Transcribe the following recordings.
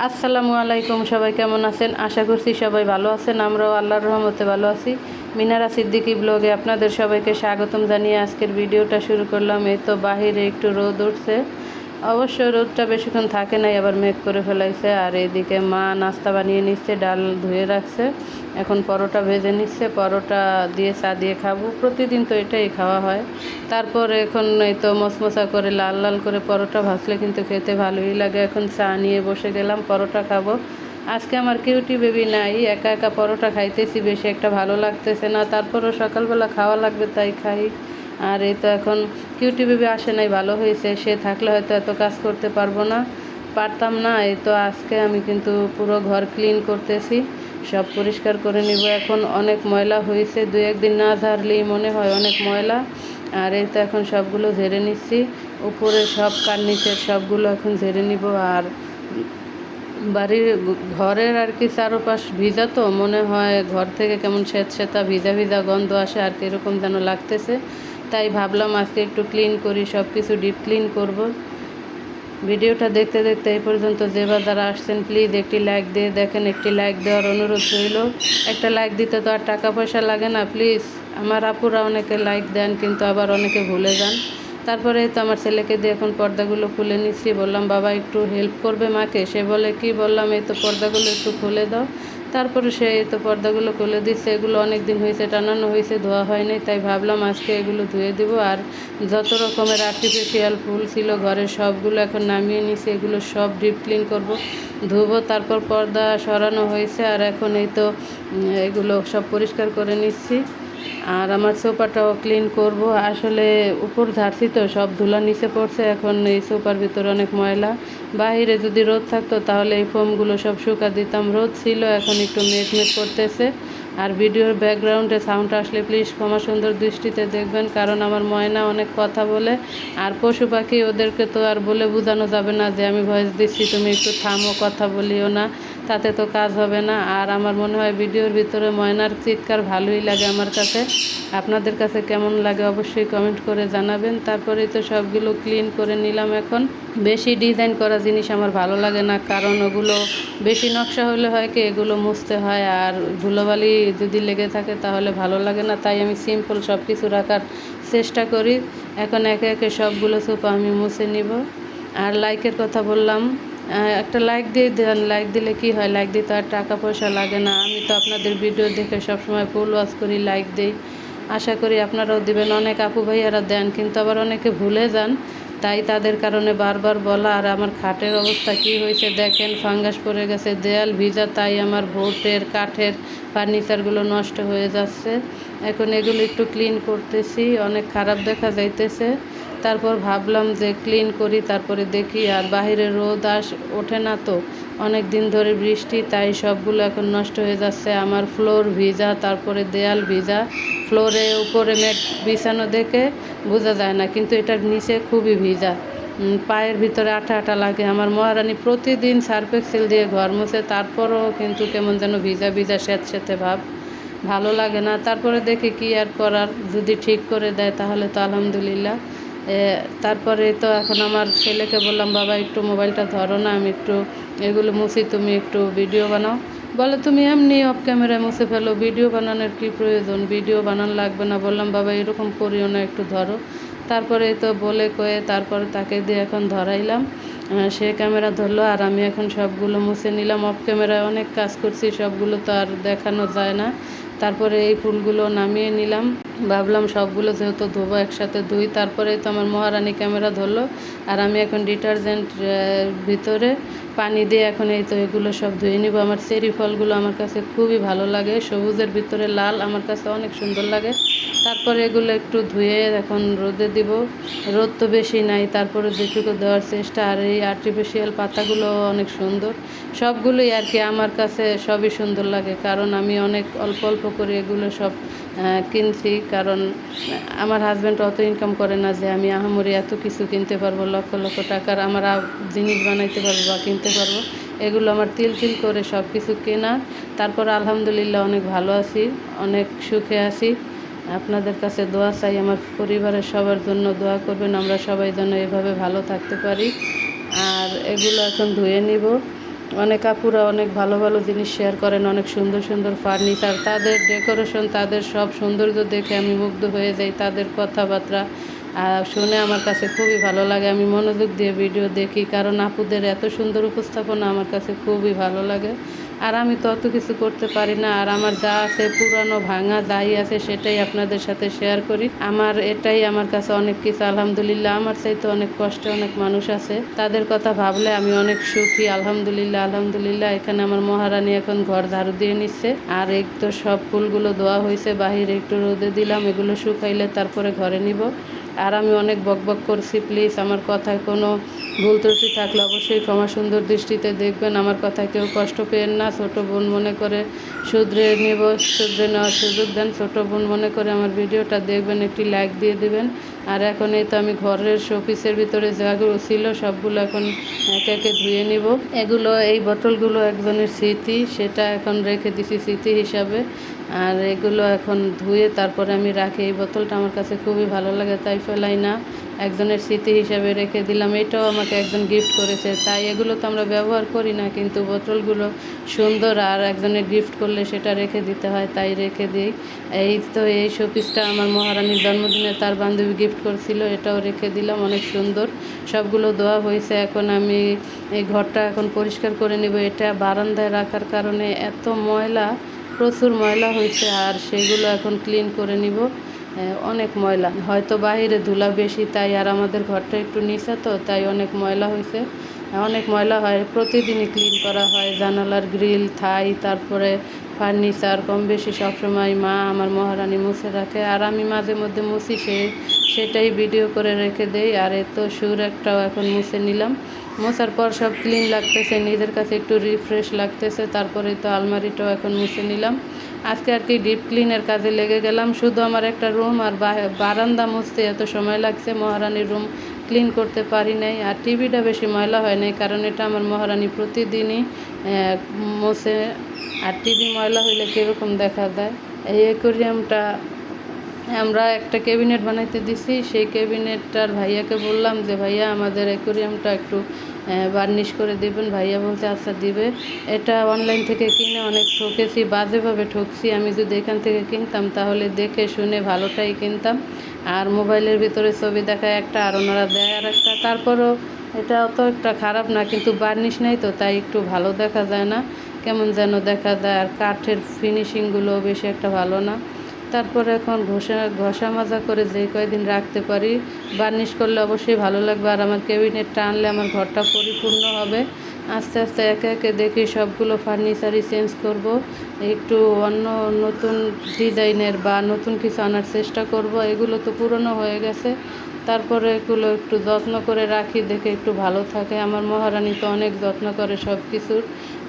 আসসালামু আলাইকুম, সবাই কেমন আছেন? আশা করছি সবাই ভালো আছেন। আমরাও আল্লাহর রহমতে ভালো আছি। মিনারা সিদ্দিকী ব্লগে আপনাদের সবাইকে স্বাগতম জানিয়ে আজকের ভিডিওটা শুরু করলাম। এই তো বাহিরে একটু রোদ উঠছে। অবশ্য রোদটা বেশিক্ষণ থাকে নাই, আবার মেঘ করে ফেলাইছে। আর এদিকে মা নাস্তা বানিয়ে নিচ্ছে, ডাল ধুয়ে রাখছে। এখন পরোটা ভেজে নিচ্ছে, পরোটা দিয়ে চা দিয়ে খাব। প্রতিদিন তো এটাই খাওয়া হয়। তারপর এখন এই তো মশমশা করে, লাল লাল করে পরোটা ভাজলে কিন্তু খেতে ভালোই লাগে। এখন চা নিয়ে বসে গেলাম, পরোটা খাব। আজকে আমার কিউটি বেবি নাই, একা একা পরোটা খাইতেছি, বেশি একটা ভালো লাগতেছে না। তারপরও সকালবেলা খাওয়া লাগবে, তাই খাই। আর এই তো এখন কিউটি বেবি আসে নাই, ভালো হয়েছে। সে থাকলে হয়তো এত কাজ করতে পারব না। পারতাম না, এই তো আজকে আমি কিন্তু পুরো ঘর ক্লিন করতেছি, সব পরিষ্কার করে নিব। এখন অনেক ময়লা হয়েছে, দু একদিন না ঝাড়লেই মনে হয় অনেক ময়লা। আর এই তো এখন সবগুলো ঝেড়ে নিচ্ছি, উপরে সব কার্নিচের সবগুলো এখন ঝেড়ে নিব। আর বাড়ির ঘরের আর কি চারোপাশ ভিজা তো, মনে হয় ঘর থেকে কেমন স্বেচ্ছেতা ভিজা ভিজা গন্ধ আসে, আর কি এরকম যেন লাগতেছে। তাই ভাবলাম আজকে একটু ক্লিন করি সব কিছু ডিপ ক্লিন করব। ভিডিওটা দেখতে দেখতে এই পর্যন্ত যে বা যারা আসছেন প্লিজ একটি লাইক দিয়ে দেখেন, একটি লাইক দেওয়ার অনুরোধ রইল। একটা লাইক দিতে তো আর টাকা পয়সা লাগে না প্লিজ আমার আপুরা অনেকে লাইক দেন, কিন্তু আবার অনেকে ভুলে যান। তারপরে তো আমার ছেলেকে দিয়ে এখন পর্দাগুলো খুলে নিচ্ছি। বললাম, বাবা, একটু হেল্প করবে মাকে? সে বলে, কি বললাম, এই তো পর্দাগুলো একটু খুলে দাও। তারপরে সে তো পর্দাগুলো খুলে দিচ্ছে, এগুলো অনেক দিন হয়েছে, টানানো হয়েছে, ধোয়া হয়নি তাই ভাবলাম আজকে এগুলো ধুয়ে দেব। আর যত রকমের আর্টিফিশিয়াল ফুল ছিল ঘরের সবগুলো এখন নামিয়ে নিছি এগুলো সব ডিপ ক্লিন করব। ধুবো, তারপর পর্দা সরানো হয়েছে, আর এখন এই তো এগুলো সব পরিষ্কার করে নিচ্ছি। আর আমার সোফাটাও ক্লিন করব। আসলে উপর ঝাড়ছি তো, সব ধুলা নিচে পড়ছে। এখন এই সোফার ভিতরে অনেক ময়লা। বাইরে যদি রোদ থাকতো তাহলে এই ফোমগুলো সব শুকা দিতাম। রোদ ছিল, এখন একটু মেঘ করতেছে। আর ভিডিওর ব্যাকগ্রাউন্ডে সাউন্ড আসলে প্লিজ ক্ষমা সুন্দর দৃষ্টিতে দেখবেন, কারণ আমার ময়না অনেক কথা বলে। আর পশু পাখি ওদেরকে তো আর বলে বোঝানো যাবে না যে, আমি ভয়েস দিচ্ছি, তুমি একটু থামো, কথা বলিও না। তাতে তো কাজ হবে না। আর আমার মনে হয় ভিডিওর ভিতরে ময়নার চিৎকার ভালোই লাগে আমার কাছে। আপনাদের কাছে কেমন লাগে অবশ্যই কমেন্ট করে জানাবেন। তারপরেই তো সবগুলো ক্লিন করে নিলাম এখন। বেশি ডিজাইন করা জিনিস আমার ভালো লাগে না, কারণ ওগুলো বেশি নকশা হলে হয় কি, এগুলো মুছতে হয়। আর ধুলোবালি যদি লেগে থাকে তাহলে ভালো লাগে না। তাই আমি সিম্পল সব কিছু রাখার চেষ্টা করি। এখন একে একে সবগুলো সোফা আমি মুছে নিব। আর লাইকের কথা বললাম। একটা লাইক দিয়ে দেন লাইক দিলে কি হয়? লাইক দিতে আর টাকা পয়সা লাগে না। আমি তো আপনাদের ভিডিও দেখে সবসময় ফুল ওয়াশ করি লাইক দিই। আশা করি আপনারাও দিবেন। অনেক আপু ভাইয়ারা দেন, কিন্তু আবার অনেকে ভুলে যান। তাই তাদের কারণে বারবার বলা, আর আমার খাটের অবস্থা কি হয়েছে? দেখেন ফাঙ্গাস পড়ে গেছে, দেয়াল ভিজা, তাই আমার ভোটের কাঠের ফার্নিচারগুলো নষ্ট হয়ে যাচ্ছে। এখন এগুলো একটু ক্লিন করতেছি। অনেক খারাপ দেখা যাইতেছে। তারপর ভাবলাম যে ক্লিন করি, তারপরে দেখি আর বাহিরে রোদ আস ওঠে না তো। অনেক দিন ধরে বৃষ্টি, তাই সবগুলো এখন নষ্ট হয়ে যাচ্ছে। আমার ফ্লোর ভিজা, তারপরে দেয়াল ভিজা। ফ্লোরে উপরে ম্যাট বিছানো দেখে বোঝা যায় না, কিন্তু এটার নিচে খুবই ভিজা। পায়ের ভিতরে আঠা আঠা লাগে। আমার মহারানী প্রতিদিন সার্ফ এক্সেল দিয়ে ঘর মুছে, তারপরও কিন্তু কেমন যেন ভিজা ভিজা স্যাঁতস্যাঁতে ভাব। ভালো লাগে না। তারপরে দেখি কি আর করার, যদি ঠিক করে দেয় তাহলে তো আলহামদুলিল্লাহ। তারপরে তো এখন আমার ছেলেকে বললাম, বাবা, একটু মোবাইলটা ধরো না, আমি একটু এগুলো মুছি, তুমি একটু ভিডিও বানাও। বলে, তুমি এমনি অফ ক্যামেরায় মুছে ফেলো, ভিডিও বানানোর কি প্রয়োজন? ভিডিও বানানো লাগবে না। বললাম, বাবা, এরকম করিও না, একটু ধরো। তারপরে তো বলে কয়ে, তারপরে তাকে দিয়ে এখন ধরাইলাম। সে ক্যামেরা ধরলো, আর আমি এখন সবগুলো মুছে নিলাম। অফ ক্যামেরায় অনেক কাজ করছি, সবগুলো তো আর দেখানো যায় না। তারপরে এই ফুলগুলো নামিয়ে নিলাম। ভাবলাম সবগুলো যেহেতু ধোবো, একসাথে ধুই। তারপরে তো আমার মহারানী ক্যামেরা ধরলো আর আমি এখন ডিটারজেন্ট ভিতরে পানি দিয়ে এখন এই তো এগুলো সব ধুয়ে নিব। আমার চেরি ফলগুলো আমার কাছে খুবই ভালো লাগে। সবুজের ভিতরে লাল আমার কাছে অনেক সুন্দর লাগে। তারপরে এগুলো একটু ধুয়ে এখন রোদে দিব। রোদ তো বেশি নাই, তারপরে যেটুকু দেওয়ার চেষ্টা। আর এই আর্টিফিশিয়াল পাতাগুলো অনেক সুন্দর। সবগুলোই আর কি আমার কাছে সবই সুন্দর লাগে। কারণ আমি অনেক অল্প অল্প করে এগুলো সব কিনছি। কারণ আমার হাজব্যান্ড অত ইনকাম করে না যে আমি আহামরি এত কিছু কিনতে পারব, লক্ষ লক্ষ টাকার আমার জিনিস বানাইতে পারব বা কিনতে পারব। এগুলো আমার তিল তিল করে সব কিছু কেনা। তারপর আলহামদুলিল্লাহ অনেক ভালো আছি, অনেক সুখে আছি। আপনাদের কাছে দোয়া চাই, আমার পরিবারের সবার জন্য দোয়া করবেন। আমরা সবাই যেন এভাবে ভালো থাকতে পারি। আর এগুলো এখন ধুয়ে নিব। অনেক আপুরা অনেক ভালো ভালো জিনিস শেয়ার করেন, অনেক সুন্দর সুন্দর ফার্নিচার তাদের ডেকোরেশন তাদের সব সৌন্দর্য দেখে আমি মুগ্ধ হয়ে যাই তাদের কথাবার্তা। শুনে আমার কাছে খুবই ভালো লাগে, আমি মনোযোগ দিয়ে ভিডিও দেখি, কারণ আপুদের এত সুন্দর উপস্থাপনা আমার কাছে খুবই ভালো লাগে। আর আমি তো অত কিছু করতে পারি না। আর আমার যা আছে, পুরানো, ভাঙা, যাই আছে, সেটাই আপনাদের সাথে শেয়ার করি। আমার এটাই আমার কাছে অনেক কিছু, আলহামদুলিল্লাহ। আমার চাইতে অনেক কষ্টে অনেক মানুষ আছে। তাদের কথা ভাবলে আমি অনেক সুখী। আলহামদুলিল্লাহ আলহামদুলিল্লাহ। এখানে আমার মহারানী এখন ঘর ঝাড়ু দিয়ে নিচ্ছে। আর এই তো সব ফুলগুলো দোয়া হয়েছে বাহিরে একটু রোদে দিলাম। এগুলো শুকাইলে তারপরে ঘরে নিব। আর আমি অনেক বকবক করছি প্লিজ আমার কথায় কোনো ভুল ত্রুটি থাকলে অবশ্যই ক্ষমা সুন্দর দৃষ্টিতে দেখবেন। আমার কথায় কেউ কষ্ট পেয়েন না, ছোট বোন মনে করে শুধরে নেব, শুধরে নেওয়ার সুযোগ দেন। ছোট বোন মনে করে আমার ভিডিওটা দেখবেন, একটি লাইক দিয়ে দিবেন। আর এখন এই তো আমি ঘরের শোপিসের ভিতরে যাগুলো ছিল, সবগুলো এখন একে একে ধুয়ে নিব। এগুলো, এই বোতলগুলো একজনের স্মৃতি, সেটা এখন রেখে দিছি স্মৃতি হিসাবে। আর এগুলো এখন ধুয়ে তারপরে আমি রাখি। এই বোতলটা আমার কাছে খুবই ভালো লাগে, তাই ফেলাই না। একজনের স্মৃতি হিসাবে রেখে দিলাম। এটাও আমাকে একজন গিফট করেছে। তাই এগুলো তো আমরা ব্যবহার করি না, কিন্তু বোতলগুলো সুন্দর আর একজনের গিফট করলে সেটা রেখে দিতে হয়, তাই রেখে দিই। এই তো এই শোপিসটা আমার মহারানীর জন্মদিনে তার বান্ধবী গিফট করছিল, এটাও রেখে দিলাম, অনেক সুন্দর। সবগুলো দেওয়া হয়েছে, এখন আমি এই ঘরটা এখন পরিষ্কার করে নেব। এটা বারান্দায় রাখার কারণে এত ময়লা প্রচুর ময়লা হয়েছে আর সেগুলো এখন ক্লিন করে নিব। অনেক ময়লা। হয়তো বাহিরে ধুলা বেশি, তাই আর আমাদের ঘরটা একটু নিচে তো, তাই অনেক ময়লা হয়েছে। অনেক ময়লা হয়, প্রতিদিনই ক্লিন করা হয়। জানালার গ্রিল থাই, তারপরে ফার্নিচার কম বেশি সবসময় মা আমার মহারানী মুছে রাখে। আর আমি মাঝে মধ্যে মুছি সে, সেটাই ভিডিও করে রেখে দেই। আর এত সুর একটাও এখন মুছে নিলাম। মোছার পর সব ক্লিন লাগতেছে, নিজের কাছে একটু রিফ্রেশ লাগতেছে তারপরে তো আলমারিটাও এখন মুছে নিলাম। আজকে আর কি ডিপ ক্লিনের কাজে লেগে গেলাম, শুধু আমার একটা রুম আর বারান্দা মুছতে এত সময় লাগছে, মহারানীর রুম ক্লিন করতে পারি নাই, আর টিভিটা বেশি ময়লা হয় নাই, কারণ এটা আমার মহারানী প্রতিদিনই মোছে, আর টিভি ময়লা হইলে কীরকম দেখা দেয় এই অ্যাকোরিয়ামটা আমরা একটা ক্যাবিনেট বানাইতে দিছি। সেই ক্যাবিনেটটার ভাইয়াকে বললাম যে, ভাইয়া, আমাদের অ্যাকোরিয়ামটা একটু বার্নিশ করে দেবেন। ভাইয়া বলতে আচ্ছা দিবে। এটা অনলাইন থেকে কিনে অনেক ঠকেছি, বাজেভাবে ঠকছি। আমি যদি এখান থেকে কিনতাম, তাহলে দেখে শুনে ভালোটাই কিনতাম। আর মোবাইলের ভিতরে ছবি দেখায় একটা, আর ওনারা দেয় আর একটা তারপরও এটা অত একটা খারাপ না, কিন্তু বার্নিশ নেই তো, তাই একটু ভালো দেখা যায় না। কেমন যেন দেখা যায়, আর কাঠের ফিনিশিংগুলো বেশি একটা ভালো না। তারপরে এখন ঘষা ঘষা মাজা করে যে কয়দিন রাখতে পারি বার্নিশ করলে অবশ্যই ভালো লাগবে। আর আমার ক্যাবিনেটটা আনলে আমার ঘরটা পরিপূর্ণ হবে। আস্তে আস্তে একে একে দেখি সবগুলো ফার্নিচারই চেঞ্জ করব। একটু অন্য নতুন ডিজাইনের বা নতুন কিছু আনার চেষ্টা করব। এগুলো তো পুরনো হয়ে গেছে। তারপরে এগুলো একটু যত্ন করে রাখি, দেখে একটু ভালো থাকে। আমার মহারানী তো অনেক যত্ন করে সব কিছুর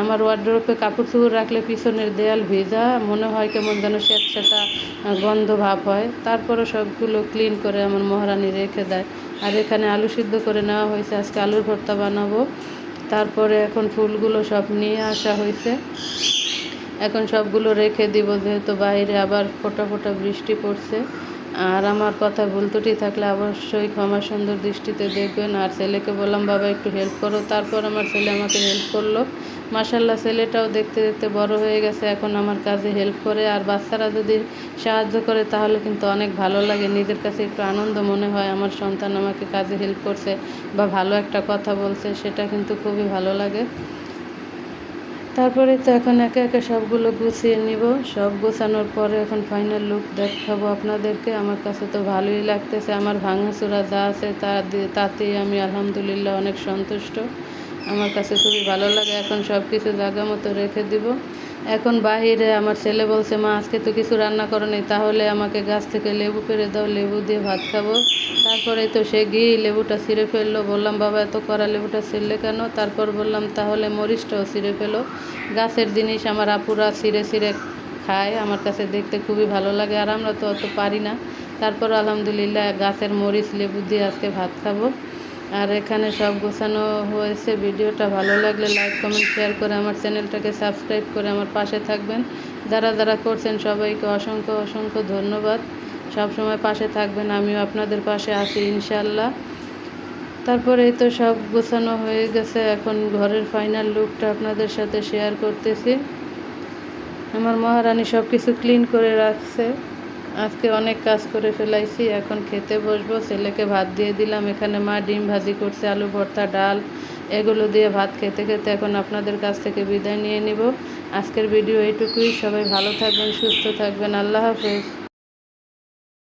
আমার ওয়ার্ড্রোপে কাপড় চুপড় রাখলে পিছনের দেয়াল ভেজা, মনে হয় কেমন যেন স্যাঁতস্যাঁতা গন্ধ ভাব হয়। তারপরে সবগুলো ক্লিন করে আমার মহারানী রেখে দেয়। আর এখানে আলু সিদ্ধ করে নেওয়া হয়েছে, আজকে আলুর ভর্তা বানাবো। তারপরে এখন ফুলগুলো সব নিয়ে আসা হয়েছে। এখন সবগুলো রেখে দিব, যেহেতু বাইরে আবার ফোটা ফোটা বৃষ্টি পড়ছে। আর আমার কথা ভুল ত্রুটি থাকলে অবশ্যই ক্ষমা সুন্দর দৃষ্টিতে দেখবেন। আর ছেলেকে বললাম, বাবা, একটু হেল্প করো। তারপর আমার ছেলে আমাকে হেল্প করল। মাসাল্লাহ ছেলেটাও দেখতে দেখতে বড় হয়ে গেছে। এখন আমার কাজে হেল্প করে। আর বাচ্চারা যদি সাহায্য করে, তাহলে কিন্তু অনেক ভালো লাগে। নিজের কাছে একটু আনন্দ মনে হয়। আমার সন্তান আমাকে কাজে হেল্প করছে বা ভালো একটা কথা বলছে, সেটা কিন্তু খুবই ভালো লাগে। তারপরে তো এখন একে একে সবগুলো গুছিয়ে নিব। সব গোছানোর পরে এখন ফাইনাল লুক দেখাবো আপনাদেরকে। আমার কাছে তো ভালোই লাগতেছে। আমার ভাঙাচোরা যা আছে তা দিয়ে, তাতেই আমি আলহামদুলিল্লাহ অনেক সন্তুষ্ট। আমার কাছে খুবই ভালো লাগে। এখন সব কিছু জায়গা মতো রেখে দিব। এখন বাহিরে আমার ছেলে বলছে, মা, আজকে তো কিছু রান্না করো নেই তাহলে আমাকে গাছ থেকে লেবু পেরে দাও, লেবু দিয়ে ভাত খাব। তারপরে তো সে গিয়ে লেবুটা ছিঁড়ে ফেলল, বললাম, বাবা, এত করা লেবুটা ছিঁড়লে কেন? তারপর বললাম, তাহলে মরিচটাও ছিঁড়ে ফেলো। গাছের জিনিস আমার আপুরা ছিঁড়ে ছিঁড়ে খায়, আমার কাছে দেখতে খুবই ভালো লাগে, আর আমরা তো অত পারি না। তারপর আলহামদুলিল্লাহ গাছের মরিচ, লেবু দিয়ে আজকে ভাত খাব। আর এখানে সব গোছানো হয়েছে। ভিডিওটা ভালো লাগলে লাইক, কমেন্ট, শেয়ার করে আমার চ্যানেলটাকে সাবস্ক্রাইব করে আমার পাশে থাকবেন। যারা যারা করছেন সবাইকে অসংখ্য অসংখ্য ধন্যবাদ। সব সময় পাশে থাকবেন, আমিও আপনাদের পাশে আছি ইনশাল্লাহ তারপরে তো সব গোছানো হয়ে গেছে। এখন ঘরের ফাইনাল লুকটা আপনাদের সাথে শেয়ার করতেছি। আমার মহারানী সব কিছু ক্লিন করে রাখছে। আজকে অনেক কাজ করে ফেলাইছি, এখন খেতে বসবো। ছেলেকে ভাত দিয়ে দিলাম, এখানে মা ডিম ভাজি করছে, আলু ভর্তা, ডাল, এগুলো দিয়ে ভাত খেতে খেতে এখন আপনাদের কাছ থেকে বিদায় নিয়ে নিব। আজকের ভিডিও এইটুকুই, সবাই ভালো থাকবেন, সুস্থ থাকবেন, আল্লাহ হাফেজ।